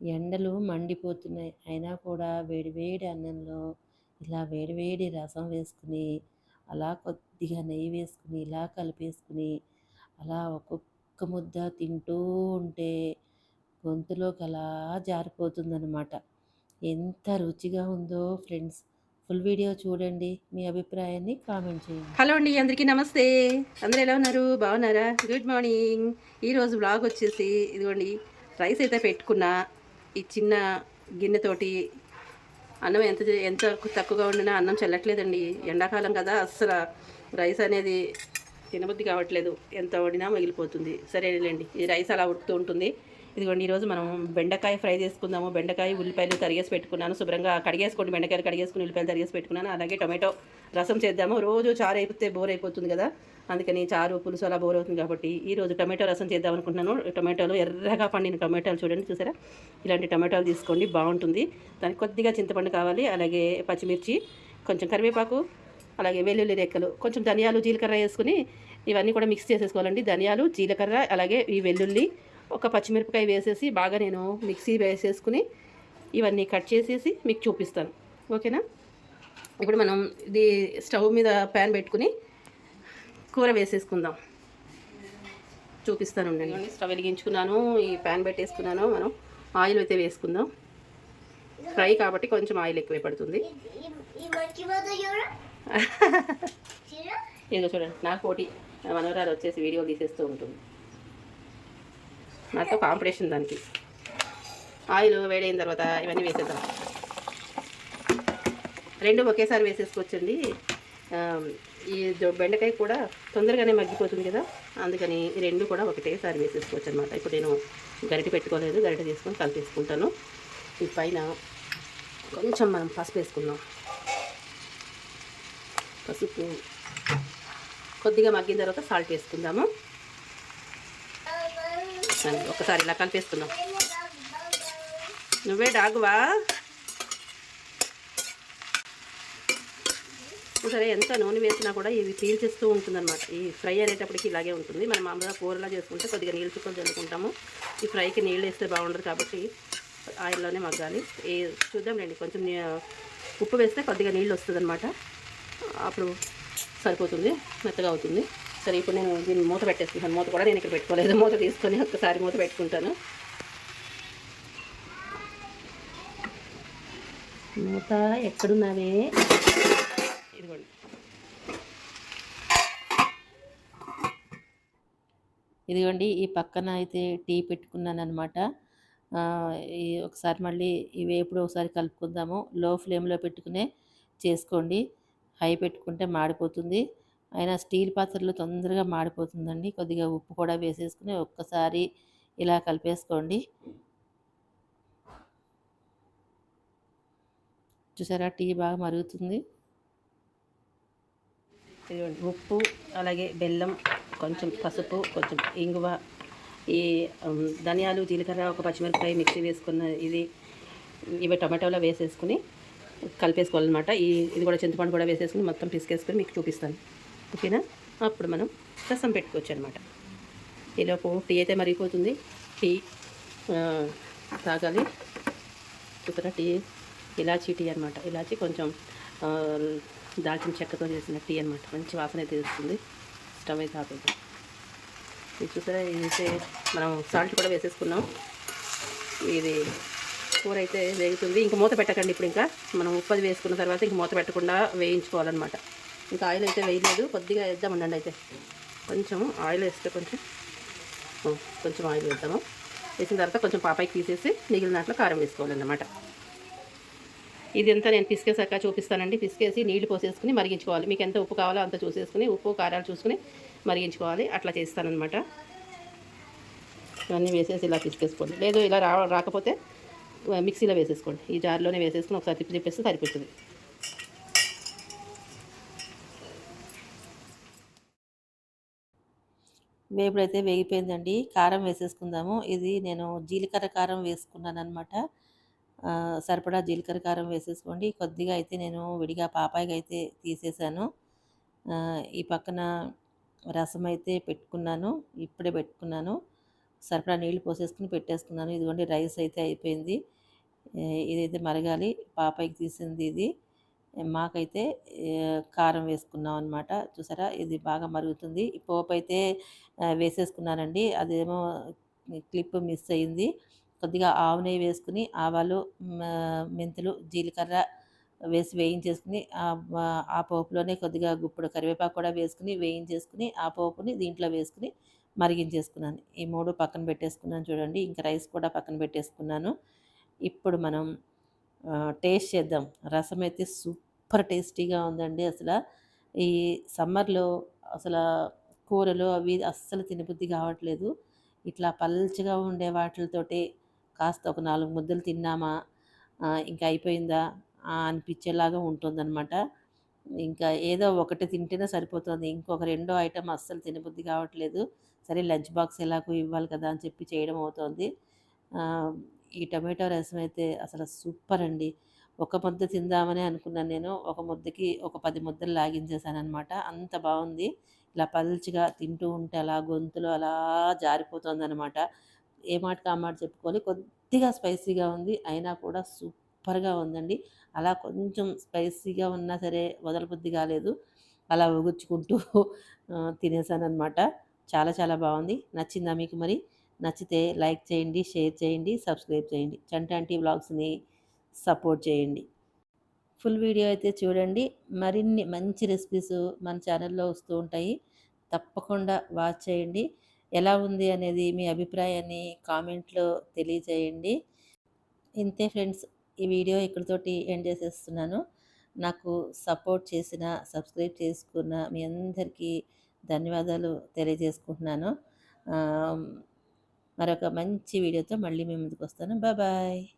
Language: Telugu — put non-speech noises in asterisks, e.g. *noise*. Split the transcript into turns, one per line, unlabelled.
ఎండలు మండిపోతున్నాయి. అయినా కూడా వేడివేడి అన్నంలో ఇలా వేడివేడి రసం వేసుకుని అలా కొద్దిగా నెయ్యి వేసుకుని ఇలా కలిపేసుకుని అలా ఒక్కొక్క ముద్ద తింటూ ఉంటే గొంతులోకి అలా జారిపోతుందనమాట ఎంత రుచిగా ఉందో ఫ్రెండ్స్. ఫుల్ వీడియో చూడండి మీ అభిప్రాయాన్ని కామెంట్ చేయండి.
హలో అండి అందరికీ నమస్తే. అందరూ ఎలా ఉన్నారు? బాగున్నారా? Good morning. ఈరోజు బ్లాగ్ వచ్చేసి ఇదిగోండి రైస్ అయితే పెట్టుకున్నా. ఈ చిన్న గిన్నెతోటి అన్నం ఎంత ఎంత తక్కువగా ఉండినా అన్నం చెల్లట్లేదండి. ఎండాకాలం కదా అస్సలు రైస్ అనేది తినబుద్ధి కావట్లేదు. ఎంత వండినా మిగిలిపోతుంది. సరేలేండి ఈ రైస్ అలా ఉడుకుతూ ఉంటుంది. ఇదిగోండి ఈరోజు మనం బెండకాయ ఫ్రై చేసుకుందాము. బెండకాయ ఉల్లిపాయలు తరిగేసి పెట్టుకున్నాను. శుభ్రంగా కడిగేసుకోండి. బెండకాయలు కడిగేసుకుని ఉల్లిపాయలు తరిగేసి పెట్టుకున్నాను. అలాగే టొమాటో రసం చేద్దాము. రోజు చారు అయిపోతే బోర్ అయిపోతుంది కదా. అందుకని చారు పులుసు అలా బోర్ అవుతుంది కాబట్టి ఈరోజు టమాటో రసం చేద్దాం అనుకుంటున్నాను. టమాటోలు ఎర్రగా పండిన టమాటాలు చూడండి చూసారా? ఇలాంటి టమాటాలు తీసుకోండి బాగుంటుంది. దానికి కొద్దిగా చింతపండు కావాలి అలాగే పచ్చిమిర్చి కొంచెం కరివేపాకు అలాగే వెల్లుల్లి రెక్కలు కొంచెం ధనియాలు జీలకర్ర వేసుకుని ఇవన్నీ కూడా మిక్స్ చేసేసుకోవాలండి. ధనియాలు జీలకర్ర అలాగే ఈ వెల్లుల్లి ఒక పచ్చిమిరపకాయ వేసేసి బాగా నేను మిక్సీ వేసేసుకుని ఇవన్నీ కట్ చేసేసి మీకు చూపిస్తాను. ఓకేనా? ఇప్పుడు మనం ఇది స్టవ్ మీద ప్యాన్ పెట్టుకుని కూర వేసేసుకుందాం. చూపిస్తాను ఉండండి. స్టవ్ వెలిగించుకున్నాను. ఈ ప్యాన్ పెట్టేసుకున్నాను మనం. ఆయిల్ అయితే వేసుకుందాం. ఫ్రై కాబట్టి కొంచెం ఆయిల్ ఎక్కువే పడుతుంది. *laughs* ఏదో చూడండి నాకు పోటీ మనవరాలు వచ్చేసి వీడియో తీసేస్తూ ఉంటుంది. నాతో కాంపిటీషన్ దానికి. ఆయిల్ వేడైన తర్వాత ఇవన్నీ వేసేద్దాం. రెండు ఒకేసారి వేసేసుకోవచ్చండి. ఈ బెండకాయ కూడా తొందరగానే మగ్గిపోతుంది కదా అందుకని రెండు కూడా ఒకటేసారి వేసేసుకోవచ్చు అనమాట ఇప్పుడు నేను గరిటె పెట్టుకోలేదు గరిటె తీసుకొని కలిపేసుకుంటాను. ఈ పైన కొంచెం మనం పసుపు వేసుకుందాం. పసుపు కొద్దిగా మగ్గిన తర్వాత సాల్ట్ వేసుకుందాము. ఒకసారి ఇలా కలిపేసుకుందాం. నువ్వే డాగువా? సరే ఎంత నూనె వేసినా కూడా ఇది పీల్చేస్తూ ఉంటుందన్నమాట. ఈ ఫ్రై అనేటప్పటికి ఇలాగే ఉంటుంది. మనం మామూలుగా కూరలా చేసుకుంటే కొద్దిగా నీళ్ళు చుక్కలు చల్లుకుంటాము. ఈ ఫ్రైకి నీళ్ళు వేస్తే బాగుండదు కాబట్టి ఆయిల్లోనే మగ్గాలి. ఏ చూద్దాంలేండి కొంచెం ఉప్పు వేస్తే కొద్దిగా నీళ్ళు వస్తుంది అప్పుడు సరిపోతుంది మెత్తగా అవుతుంది. సరే ఇప్పుడు నేను దీన్ని మూత పెట్టేసుకుంటాను. మూత కూడా నేను ఇక్కడ పెట్టుకోలేదు. మూత తీసుకొని ఒక్కసారి మూత పెట్టుకుంటాను. మూత ఎక్కడున్నావే ఇదిగోండి
ఇదిగోండి ఈ పక్కన అయితే టీ పెట్టుకున్నాను అనమాట ఈ ఒకసారి మళ్ళీ ఇవి ఎప్పుడు ఒకసారి కలుపుకుందాము. లో ఫ్లేమ్లో పెట్టుకునే చేసుకోండి. హై పెట్టుకుంటే మాడిపోతుంది. అయినా స్టీల్ పాత్రలు తొందరగా మాడిపోతుందండి. కొద్దిగా ఉప్పు కూడా వేసేసుకుని ఒక్కసారి ఇలా కలిపేసుకోండి. చూసారా? టీ బాగా మరుగుతుంది.
ఉప్పు అలాగే బెల్లం కొంచెం పసుపు కొంచెం ఇంగువ ఈ ధనియాలు జీలకర్ర ఒక పచ్చిమిరపకాయ మిక్సీ వేసుకున్న ఇది ఇవి టమాటోలో వేసేసుకుని కలిపేసుకోవాలన్నమాట. ఈ ఇది కూడా చింతపండు కూడా వేసేసుకుని మొత్తం పిసికేసుకుని మీకు చూపిస్తాను. ఓకేనా? అప్పుడు మనం రసం పెట్టుకోవచ్చు అనమాట ఈలోపు టీ అయితే మరిగిపోతుంది. టీ తాగాలి. చూసారా? టీ ఇలాచీ టీ అనమాట ఇలాచీ కొంచెం దాల్చిన చెక్కతో చేసిన టీ అనమాట మంచి వాసన అయితే వస్తుంది స్టవ్ అయితే ఆపేది ఇది చూసారా? ఇదైతే మనం సాల్ట్ కూడా వేసేసుకున్నాం. ఇది కూర అయితే వేగుతుంది. ఇంకా మూత పెట్టకండి ఇప్పుడు ఇంకా. మనం ఉప్పది వేసుకున్న తర్వాత ఇంక మూత పెట్టకుండా వేయించుకోవాలన్నమాట. ఇంకా ఆయిల్ అయితే వేయలేదు. కొద్దిగా వేద్దామండి అయితే. కొంచెం ఆయిల్ వేస్తే కొంచెం కొంచెం ఆయిల్ వేద్దాము. వేసిన తర్వాత కొంచెం పాపాయికి తీసేసి మిగిలిన దాంట్లో కారం వేసుకోవాలన్నమాట. ఇది నేను పిసికేసాక చూపిస్తానండి. పిసికేసి నీళ్ళు పోసేసుకుని మరిగించుకోవాలి. మీకు ఎంత ఉప్పు కావాలో అంత చూసేసుకుని ఉప్పు కారాలు చూసుకుని మరిగించుకోవాలి. అట్లా చేస్తానన్నమాట. ఇవన్నీ వేసేసి ఇలా పిసికేసుకోండి. లేదు ఇలా రా రాకపోతే మిక్సీలో వేసేసుకోండి. ఈ జార్లోనే వేసేసుకుని ఒకసారి తిప్పి తిప్పేస్తే సరిపోతుంది.
వేపుడైతే వేగిపోయిందండి. కారం వేసేసుకుందాము. ఇది నేను జీలకర్ర కారం వేసుకున్నాను అనమాట సరిపడా జీలకర్ర కారం వేసేసుకోండి. కొద్దిగా అయితే నేను విడిగా పాపాయికి అయితే తీసేసాను. ఈ పక్కన రసం అయితే పెట్టుకున్నాను. ఇప్పుడే పెట్టుకున్నాను. సరిపడా నీళ్ళు పోసేసుకుని పెట్టేసుకున్నాను. ఇదిగోండి రైస్ అయితే అయిపోయింది. ఇదైతే మరగాలి. పాపాయికి తీసింది ఇది. మాకైతే కారం వేసుకున్నాం అనమాట చూసారా? ఇది బాగా మరుగుతుంది. పోపు అయితే వేసేసుకున్నానండి. అదేమో క్లిప్ మిస్ అయింది. కొద్దిగా ఆవు నెయ్యి వేసుకుని ఆవాలు మెంతులు జీలకర్ర వేసి వేయించేసుకుని ఆ పోపులోనే కొద్దిగా గుప్పుడు కరివేపాకు కూడా వేసుకుని వేయించేసుకుని ఆ పోపుని దీంట్లో వేసుకుని మరిగించేసుకున్నాను. ఈ మూడు పక్కన పెట్టేసుకున్నాను చూడండి. ఇంకా రైస్ కూడా పక్కన పెట్టేసుకున్నాను. ఇప్పుడు మనం టేస్ట్ చేద్దాం. రసం అయితే సూపర్ టేస్టీగా ఉందండి అసలు. ఈ సమ్మర్లో అసలు కూరలు అవి అస్సలు తినబుద్ధి కావట్లేదు. ఇట్లా పల్చగా ఉండే వాటితోటి కాస్త ఒక నాలుగు ముద్దలు తిన్నామా? ఇంకా అయిపోయిందా? అనిపించేలాగా ఉంటుందన్నమాట. ఇంకా ఏదో ఒకటి తింటేనే సరిపోతుంది. ఇంకొక రెండో ఐటెం అస్సలు తినబుద్ధి కావట్లేదు. సరే లంచ్ బాక్స్ ఎలాగో ఇవ్వాలి కదా అని చెప్పి చేయడం అవుతుంది. ఈ టమాటో రసం అయితే అసలు సూపర్ అండి. ఒక ముద్ద తిందామని అనుకున్నాను నేను. ఒక ముద్దకి ఒక పది ముద్దలు లాగించేసాను అనమాట అంత బాగుంది. ఇలా పల్చిగా తింటూ ఉంటే అలా గొంతులో అలా జారిపోతుంది అనమాట ఏ మాట ఆ మాట చెప్పుకోవాలి. కొద్దిగా స్పైసీగా ఉంది అయినా కూడా సూపర్గా ఉందండి. అలా కొంచెం స్పైసీగా ఉన్నా సరే వదలబుద్ధి కాలేదు. అలా ఒగుచ్చుకుంటూ తినేసాను అనమాట చాలా చాలా బాగుంది. నచ్చిందా మీకు మరి? నచ్చితే లైక్ చేయండి షేర్ చేయండి సబ్స్క్రైబ్ చేయండి. చంటాంటి వ్లాగ్స్ని సపోర్ట్ చేయండి. ఫుల్ వీడియో అయితే చూడండి. మరిన్ని మంచి రెసిపీస్ మన ఛానల్లో వస్తూ ఉంటాయి. తప్పకుండా వాచ్ చేయండి. ఎలా ఉంది అనేది మీ అభిప్రాయాన్ని కామెంట్లో తెలియజేయండి. ఇంతే ఫ్రెండ్స్ ఈ వీడియో ఇక్కడితోటి ఎండ్ చేసేస్తున్నాను. నాకు సపోర్ట్ చేసిన సబ్స్క్రైబ్ చేసుకున్న మీ అందరికీ ధన్యవాదాలు తెలియజేసుకుంటున్నాను. మరొక మంచి వీడియోతో మళ్ళీ మీ ముందుకు వస్తాను. బాయ్.